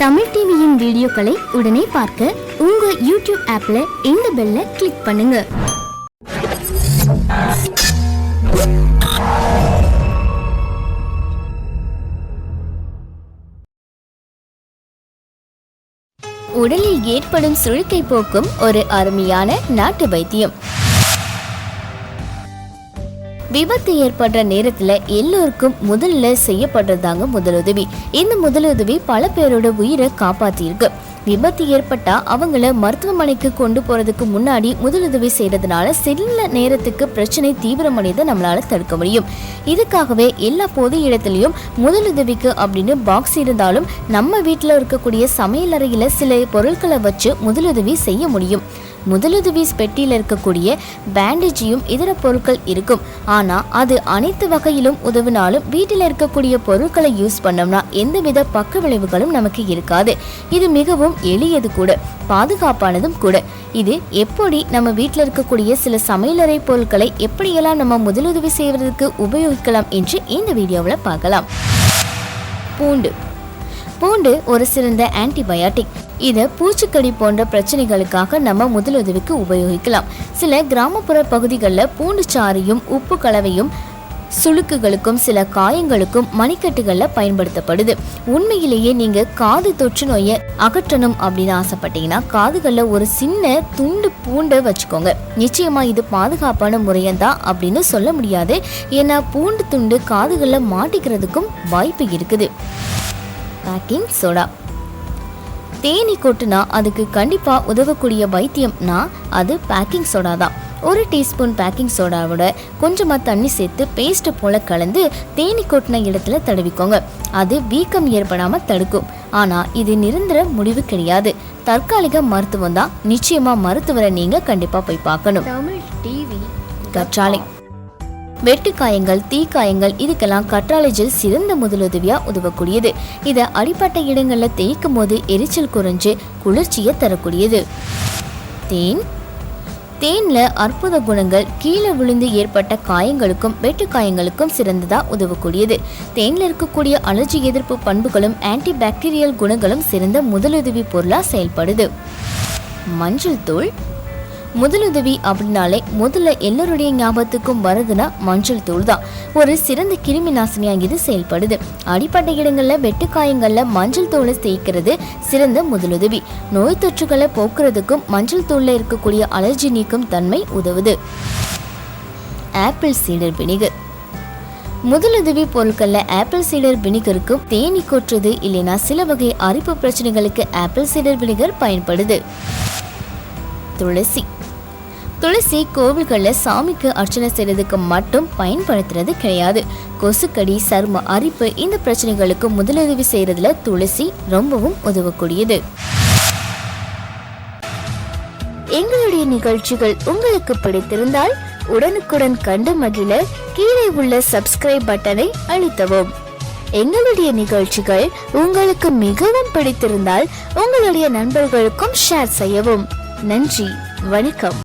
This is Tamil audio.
தமிழ் டிவியின் வீடியோக்களை உடனே பார்க்க உங்க யூடியூப் ஆப்ல இந்த பெல்ல கிளிக் பண்ணுங்க. உடலில் ஏற்படும் சுழுக்கை போக்கும் ஒரு அருமையான நாட்டு வைத்தியம். விபத்து ஏற்படுற நேரத்துல எல்லோருக்கும் முதல்ல செய்யப்படுறதாங்க முதலுதவி. இந்த முதலுதவி பல பேரோட உயிரை காப்பாத்தியிருக்கு. விபத்து ஏற்பட்டா அவங்கள மருத்துவமனைக்கு கொண்டு போறதுக்கு முன்னாடி முதலுதவி செய்யறதுனால சில நேரத்துக்கு பிரச்சனை தீவிரமடையதை நம்மளால தடுக்க முடியும். இதுக்காகவே எல்லா பொது இடத்துலையும் முதலுதவிக்கு அப்படின்னு பாக்ஸ் இருந்தாலும் நம்ம வீட்டில் இருக்கக்கூடிய சமையலறையில் சில பொருட்களை வச்சு முதலுதவி செய்ய முடியும். முதலுதவி பெட்டியில் இருக்கக்கூடிய பேண்டேஜையும் இதர பொருட்கள் இருக்கும். ஆனால் அது அனைத்து வகையிலும் உதவினாலும் வீட்டில் இருக்கக்கூடிய பொருட்களை யூஸ் பண்ணோம்னா எந்தவித பக்க விளைவுகளும் நமக்கு இருக்காது. இது மிகவும் எளியது கூட பாதுகாப்பானதும் கூட. இது எப்படி நம்ம வீட்டில் இருக்கக்கூடிய சில சமையலறை பொருட்களை எப்படியெல்லாம் நம்ம முதலுதவி செய்வதற்கு உபயோகிக்கலாம் என்று இந்த வீடியோவில் பார்க்கலாம். பூண்டு. பூண்டு ஒரு சிறந்த ஆன்டிபயாட்டிக் இதை பூச்சிக்கடி போன்ற பிரச்சனைகளுக்காக நம்ம முதலுதவிக்கு உபயோகிக்கலாம். சில கிராமப்புற பகுதிகளில் பூண்டு சாறையும் உப்பு கலவையும் சுளுக்குகளுக்கும் சில காயங்களுக்கும் மணிக்கட்டுகளில் பயன்படுத்தப்படுது. உண்மையிலேயே நீங்க காது தொற்று நோயை அகற்றணும் அப்படின்னு ஆசைப்பட்டீங்கன்னா காதுகளில் ஒரு சின்ன துண்டு பூண்டை வச்சுக்கோங்க. நிச்சயமா இது பாதுகாப்பான முறையந்தான் அப்படின்னு சொல்ல முடியாது. ஏன்னா பூண்டு துண்டு காதுகளில் மாட்டிக்கிறதுக்கும் வாய்ப்பு இருக்குது. Baking soda. தேனி கொட்டுனா அதுக்கு கண்டிப்பாக உதவக்கூடிய வைத்தியம்னா அது பேக்கிங் சோடா தான். ஒரு டீஸ்பூன் பேக்கிங் சோடாவோட கொஞ்சமாக தண்ணி சேர்த்து பேஸ்ட் போல் கலந்து தேனி கொட்டின இடத்துல தடவிக்கோங்க. அது வீக்கம் ஏற்படாமல் தடுக்கும். ஆனால் இது நிரந்தர முடிவு கிடையாது. தற்காலிக மருத்துவம் தான். நிச்சயமாக மருத்துவரை நீங்கள் கண்டிப்பாக போய் பார்க்கணும். தமிழ் டிவி வெட்டு வெட்டுக்காயங்கள் தீக்காயங்கள் இதுக்கெல்லாம் கற்றாழை ஜெல் சிறந்த முதலுதவியா உதவக்கூடியது. இதை அடிப்பட்ட இடங்களில் தேய்க்கும் போது எரிச்சல் குறைஞ்சு குளிர்ச்சியை தரக்கூடியது. தேன். தேனில் அற்புத குணங்கள் கீழே விழுந்து ஏற்பட்ட காயங்களுக்கும் வெட்டுக்காயங்களுக்கும் சிறந்ததாக உதவக்கூடியது. தேனில் இருக்கக்கூடிய அலர்ஜி எதிர்ப்பு பண்புகளும் ஆன்டி பாக்டீரியல் குணங்களும் சிறந்த முதலுதவி பொருளாக செயல்படுது. மஞ்சள் தூள். முதலுதவி அப்படின்னாலே முதல்ல எல்லோருடைய ஞாபகத்துக்கும் வருதுன்னா மஞ்சள் தூள் தான். ஒரு சிறந்த கிருமி நாசினியாக இது செயல்படுது. அடிப்பட்ட இடங்களில் வெட்டுக்காயங்களில் மஞ்சள் தூளை தேய்க்கிறது சிறந்த முதலுதவி. நோய் தொற்றுகளை போக்குறதுக்கும் மஞ்சள் தூளில் இருக்கக்கூடிய அலர்ஜி நீக்கும் தன்மை உதவுது. ஆப்பிள் சீடர் வினிகர். முதலுதவி பொருட்களில் ஆப்பிள் சீடர் வினிகருக்கும் தேனி கொற்றுது இல்லைனா சில வகை அரிப்பு பிரச்சனைகளுக்கு ஆப்பிள் சீடர் வினிகர் பயன்படுது. துளசி. துளசி கோவில்களில் சாமிக்கு அர்ச்சனை செய்யறதுக்கு மட்டும் பயன்படுத்துறது கிடையாது. கொசுக்கடி சர்ம அரிப்பு இந்த பிரச்சனைகளுக்கு முதலுதவி செய்யறதுல துளசி ரொம்பவும் உதவக்கூடியது. எங்களுடைய நிகழ்ச்சிகள் உங்களுக்கு பிடித்திருந்தால் உடனுக்குடன் கண்டு மகிழ கீழே உள்ள சப்ஸ்கிரைப் பட்டனை அழுத்தவும். எங்களுடைய நிகழ்ச்சிகள் உங்களுக்கு மிகவும் பிடித்திருந்தால் உங்களுடைய நண்பர்களுக்கும் ஷேர் செய்யவும். நன்றி வணக்கம்.